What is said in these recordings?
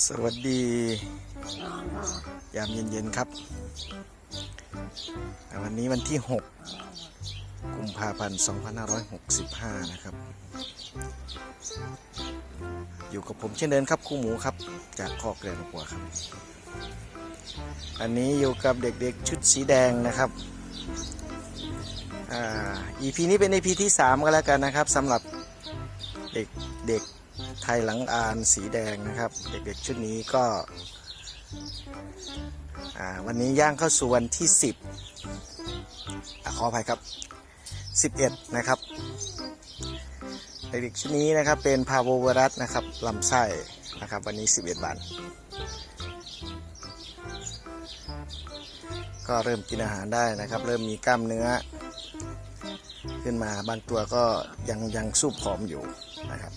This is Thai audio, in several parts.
สวัสดียามเย็นๆครับ วันนี้วันที่ 6 กุมภาพันธ์ 2565 นะครับ อยู่กับผมเช่นเดิมครับครูหมูครับ จากคอกเรียนหัวครับ อันนี้อยู่กับเด็กๆชุดสีแดงนะครับอ่า EP นี้เป็น EP ที่ 3 ก็แล้วกันนะครับสำหรับเด็กเด็ก ไทยหลังอานสีแดงนะครับ เด็กๆชุดนี้ก็วันนี้ย่างเข้าสู่วันที่ 10อขออภัยครับ 11 นะครับ เด็กๆชุดนี้นะครับเป็นพาโววรัสนะครับลำไส้นะครับวันนี้ 11วันก็เริ่มกินอาหารได้นะครับ เริ่มมีกล้ามเนื้อ ขึ้นมาบางตัวก็ยังยังสู้ผอมอยู่นะครับ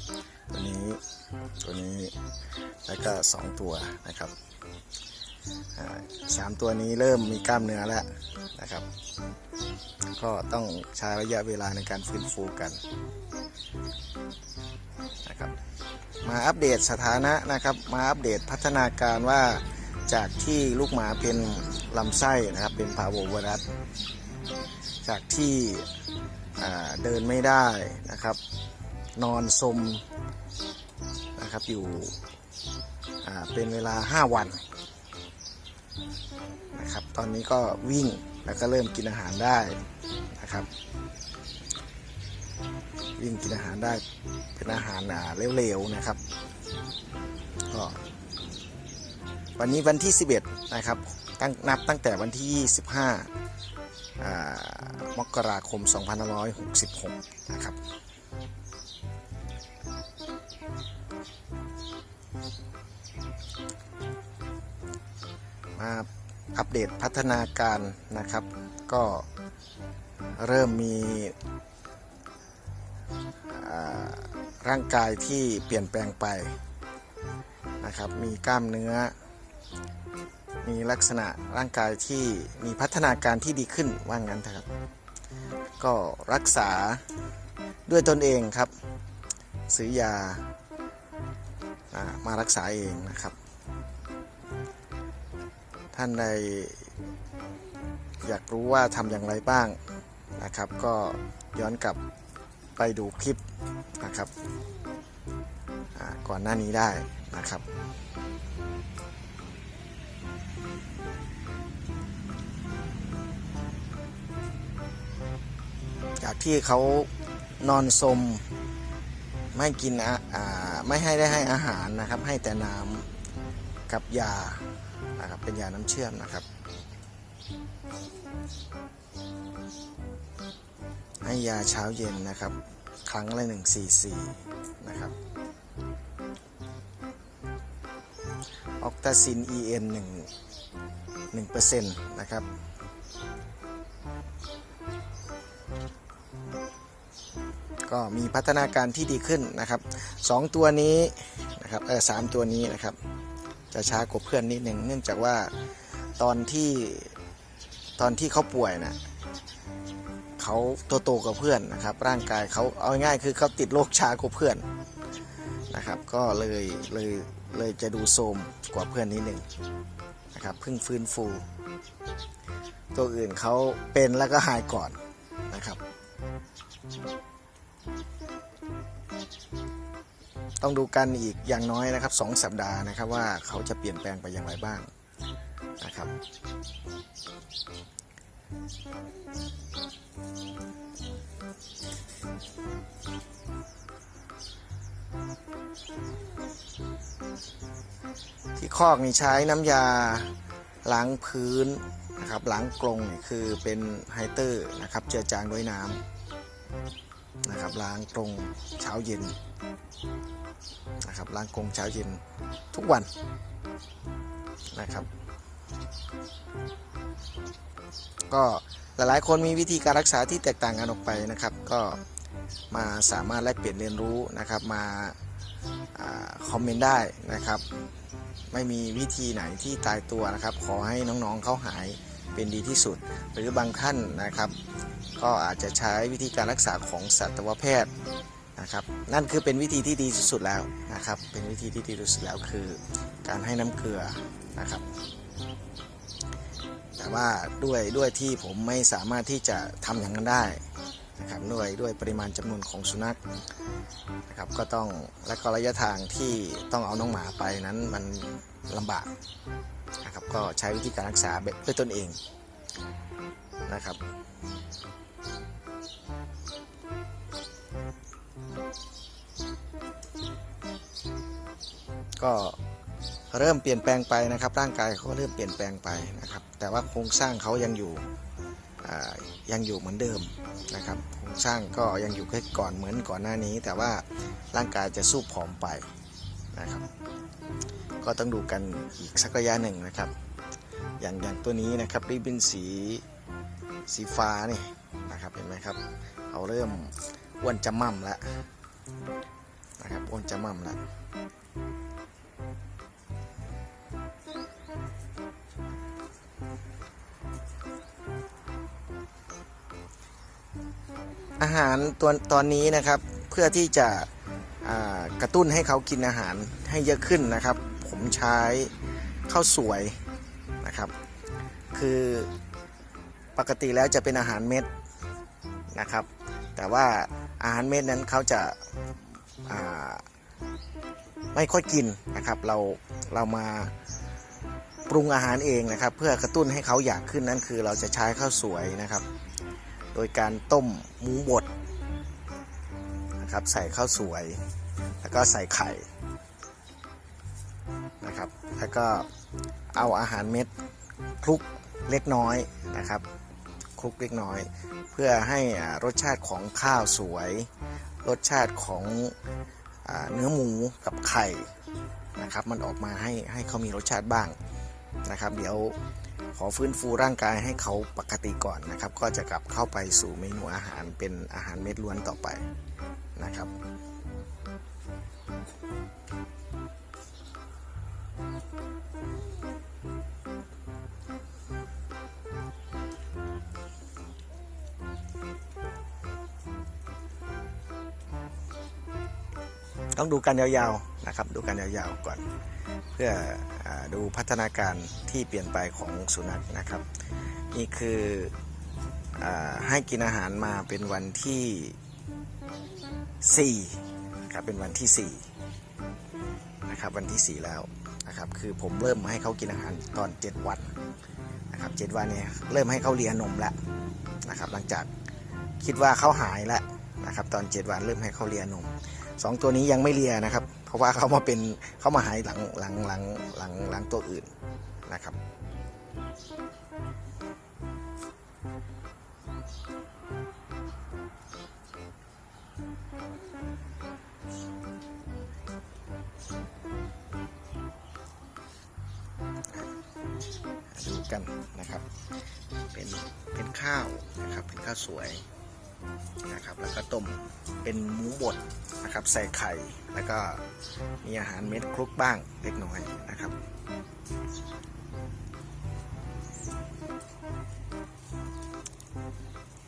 แล้วก็สองตัวนะครับสามตัวนี้เริ่มมีกล้ามเนื้อแล้วนะครับ ก็ต้องใช้ระยะเวลาในการฟื้นฟูกันนะครับ มาอัปเดตสถานะนะครับ มาอัปเดตพัฒนาการว่าจากที่ลูกหมาเป็นลำไส้นะครับ เป็นพาโววรัสจากที่เดินไม่ได้นะครับ นอนสมนะครับอยู่ เป็นเวลา 5 วันนะครับ ตอนนี้ก็วิ่งแล้วก็เริ่มกินอาหารได้นะครับ วิ่งกินอาหารได้เป็นอาหารเร็วๆนะครับก็วันนี้วันที่ 11 นะครับตั้งนับตั้งแต่วันที่ 25อ่ามกราคม 2566 นะครับ อัปเดตพัฒนาการนะครับ ก็เริ่มมีร่างกายที่เปลี่ยนแปลงไปนะครับ มีกล้ามเนื้อ มีลักษณะร่างกายที่มีพัฒนาการที่ดีขึ้นว่างั้นเถอะครับก็รักษาด้วยตนเองครับ ซื้อยาอ่ามารักษาเองนะครับ ท่านใดอยากรู้ว่าทำอย่างไรบ้างนะครับ ก็ย้อนกลับไปดูคลิปนะครับก่อนหน้านี้ได้นะครับ จากที่เขานอนสมไม่กินไม่ให้ได้ให้อาหารนะครับ ให้แต่น้ำ กับ ยานะครับเป็นยาน้ำเชื่อมนะครับ ให้ยาเช้าเย็นนะครับ ครั้งละหนึ่งซีซีนะครับออกตาซิน EN 1 1เปอร์เซ็นต์นะครับก็มีพัฒนาการที่ดีขึ้นนะครับสองตัวนี้นะครับเออสามตัวนี้นะครับ จะช้ากว่าเพื่อนนิดหนึ่งเนื่องจากว่าตอนที่ตอนที่เขาป่วยนะเขาตัวโตกว่าเพื่อนนะครับ ร่างกายเขาเอาง่ายคือเขาติดโรคช้ากว่าเพื่อนนะครับ ก็เลยเลยเลยจะดูโทรมกว่าเพื่อนนิดหนึ่งนะครับเพิ่งฟื้นฟู ตัวอื่นเขาเป็นแล้วก็หายก่อนนะครับ ต้องดูกันอีกอย่างน้อยนะครับสองสัปดาห์นะครับว่าเขาจะเปลี่ยนแปลงไปอย่างไรบ้างนะครับที่คอกนี่ใช้น้ำยาล้างพื้นนะครับล้างกรงนี่คือเป็นไฮเตอร์นะครับเจือจางด้วยน้ำนะครับล้างกรงเช้าเย็น นะครับล้างกรงเช้าเย็นทุกวันนะครับ ก็หลายๆ คนมีวิธีการรักษาที่แตกต่างกันออกไปนะครับ ก็มาสามารถแลกเปลี่ยนเรียนรู้นะครับมาอคอมเมนต์ได้นะครับ ไม่มีวิธีไหนที่ตายตัวนะครับ ขอให้น้องๆเขาหายเป็นดีที่สุด หรือบางท่านนะครับ ก็อาจจะใช้วิธีการรักษาของสัตวแพทย์ นะครับนั่นคือเป็นวิธีที่ดีที่สุดแล้วนะครับ เป็นวิธีที่ดีที่สุดแล้วคือการให้น้ำเกลือนะครับ แต่ว่าด้วยด้วยที่ผมไม่สามารถที่จะทำอย่างนั้นได้นะครับด้วยด้วยปริมาณจำนวนของสุนัขนะครับก็ต้องและก็ระยะทางที่ต้องเอาน้องหมาไปนั้นมันลำบากนะครับก็ใช้วิธีการรักษาด้วยตนเองนะครับ ก็เริ่มเปลี่ยนแปลงไปนะครับ ร่างกายเขาเริ่มเปลี่ยนแปลงไปนะครับ แต่ว่าโครงสร้างเขายังอยู่ยังอยู่เหมือนเดิมนะครับโครงสร้างก็ยังอยู่แค่ก่อนเหมือนก่อนหน้านี้ แต่ว่าร่างกายจะสู้ผอมไปนะครับ ก็ต้องดูกันอีกสักระยะหนึ่งนะครับ อย่างอย่างตัวนี้นะครับริบบิ้นสีสีฟ้านี่นะครับเห็นไหมครับเขาเริ่มอ้วนจะมั่มแล้วนะครับอ้วนจะมั่มแล้ว อาหารตัวตอนนี้นะครับ เพื่อที่จะกระตุ้นให้เขากินอาหารให้เยอะขึ้นนะครับ ผมใช้ข้าวสวยนะครับ คือปกติแล้วจะเป็นอาหารเม็ดนะครับ แต่ว่าอาหารเม็ดนั้นเขาจะาไม่ค่อยกินนะครับ เราเรามาปรุงอาหารเองนะครับ เพื่อกระตุ้นให้เขาอยากขึ้นนั่นคือเราจะใช้ข้าวสวยนะครับ โดยการต้มหมูบดนะครับใส่ข้าวสวย แล้วก็ใส่ไข่นะครับแล้วก็เอาอาหารเม็ดคลุกเล็กน้อยนะครับคลุกเล็กน้อย เพื่อให้รสชาติของข้าวสวย รสชาติของอเนื้อหมูกับไข่นะครับมันออกมาให้ให้เขามีรสชาติบ้างนะครับ เดี๋ยว ขอฟื้นฟูร่างกายให้เขาปกติก่อนนะครับ ก็จะกลับเข้าไปสู่เมนูอาหารเป็นอาหารเม็ดล้วนต่อไปนะครับต้องดูกันยาวๆนะครับ ดูกันยาวๆก่อน เพื่อ ดูพัฒนาการที่เปลี่ยนไปของสุนัขนะครับ นี่คืออให้กินอาหารมาเป็นวันที่4ครับเป็นวันที่4นะครับวันที่ 4 แล้วนะครับคือผมเริ่มให้เขากินอาหารตอน 7 วันนะครับ7วันเนี่ยเริ่มให้เขาเลียนมแล้วนะครับหลังจากคิดว่าเขาหายแล้วนะครับตอน 7 วันเริ่มให้เขาเลียนมสองตัวนี้ยังไม่เลียนะครับ ราะว่าเขามาเป็นเขามาหายหลังหลังหลังหลังหลังตัวอื่นนะครับดูกันนะครับ เป็นเป็นข้าวนะครับ เป็นข้าวสวย นะครับ แล้วก็ต้มเป็นหมูบดนะครับ ใส่ไข่ แล้วก็มีอาหารเม็ดคลุกบ้างเล็กน้อยนะครับ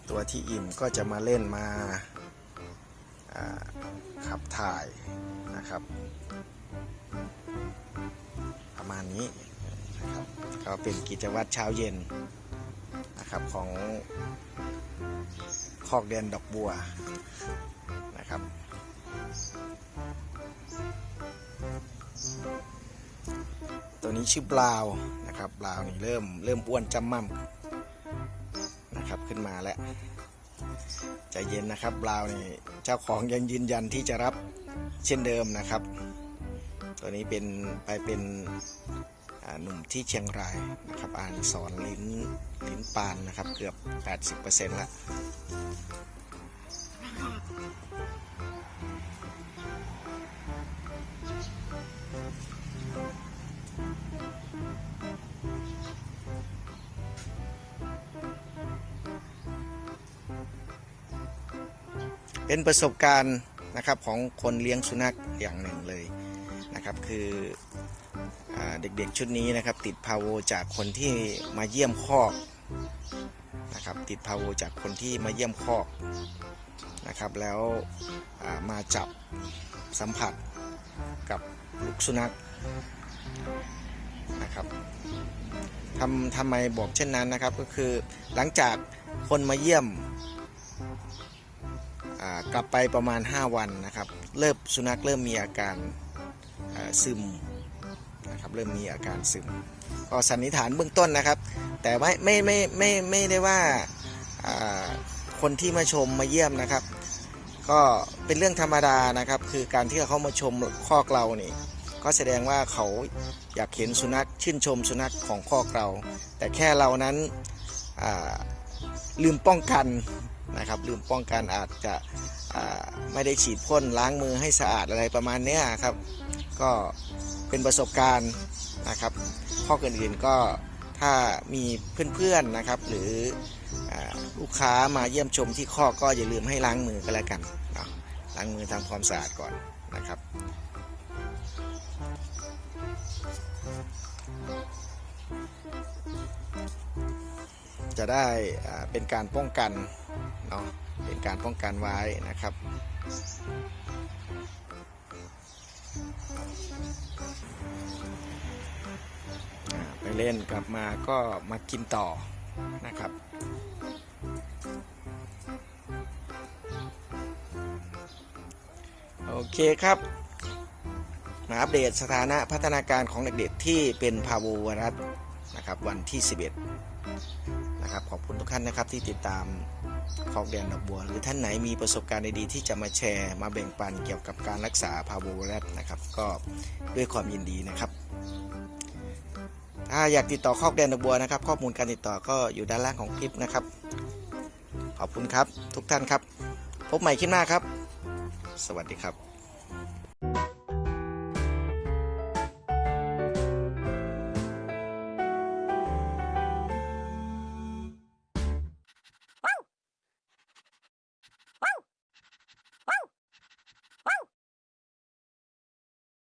ตัวที่อิ่มก็จะมาเล่นมาขับถ่ายนะครับ ประมาณนี้นะครับก็เป็นกิจวัตรเช้าเย็นนะครับของ คอกเดนดอกบัวนะครับ ตัวนี้ชื่อบราวน์นะครับบราวน์นี่เริ่มเริ่มอ้วนจำมั่มนะครับขึ้นมาแล้วใจเย็นนะครับบราวน์นี่เจ้าของยังยืนยันที่จะรับเช่นเดิมนะครับ ตัวนี้เป็นไปเป็นหนุ่มที่เชียงรายนะครับอ่านสอนลิ้นลิ้นปานนะครับเกือบ 80%แล้ว เป็นประสบการณ์นะครับของคนเลี้ยงสุนัขอย่างหนึ่งเลยนะครับ คืออเด็กๆชุดนี้นะครับ ติดพาโวจากคนที่มาเยี่ยมคอก นะครับ ติดพาโวจากคนที่มาเยี่ยมคอกนะครับ แล้วามาจับสัมผัสกับลูกสุนัขนะครับทำทำไมบอกเช่นนั้นนะครับก็คือหลังจากคนมาเยี่ยมกลับไปประมาณ 5 วันนะครับเริ่มสุนัขเริ่มมีอาการซึมนะครับเริ่มมีอาการซึมก็สันนิษฐานเบื้องต้นนะครับ แต่ไม่ไม่ไม่ไม่ไม่ได้ว่าคนที่มาชมมาเยี่ยมนะครับ ก็เป็นเรื่องธรรมดานะครับ คือการที่เขามาชมคอกเรานี่ก็แสดงว่าเขาอยากเห็นสุนัขชื่นชมสุนัขของคอกเรา แต่แค่เรานั้นลืมป้องกันนะครับลืมป้องกันอาจจะไม่ได้ฉีดพ่นล้างมือให้สะอาดอะไรประมาณนี้ครับ ก็เป็นประสบการณ์นะครับข้ออื่นๆก็ ถ้ามีเพื่อนๆนะครับ หรือลูกค้ามาเยี่ยมชมที่ข้อก็อย่าลืมให้ล้างมือก็แล้วกันล้างมือทำความสะอาดก่อนนะครับจะได้เป็นการป้องกันเนาะเป็นการป้องกันไว้นะครับ เล่นกลับมาก็มากินต่อนะครับ โอเคครับ มาอัปเดตสถานะพัฒนาการของเด็กๆที่เป็นพาวไวรัสนะครับวันที่ 11 นะครับ ขอบคุณทุกท่านนะครับที่ติดตามคลอกแดนดอกบัว หรือท่านไหนมีประสบการณ์ดีๆที่จะมาแชร์มาแบ่งปันเกี่ยวกับการรักษาพาวไวรัสนะครับ ก็ด้วยความยินดีนะครับ ถ้าอยากติดต่อคอกแดนดอกบัวนะครับ ข้อมูลการติดต่อก็อยู่ด้านล่างของคลิปนะครับ ขอบคุณครับทุกท่านครับ พบใหม่คลิปหน้าครับ สวัสดีครับ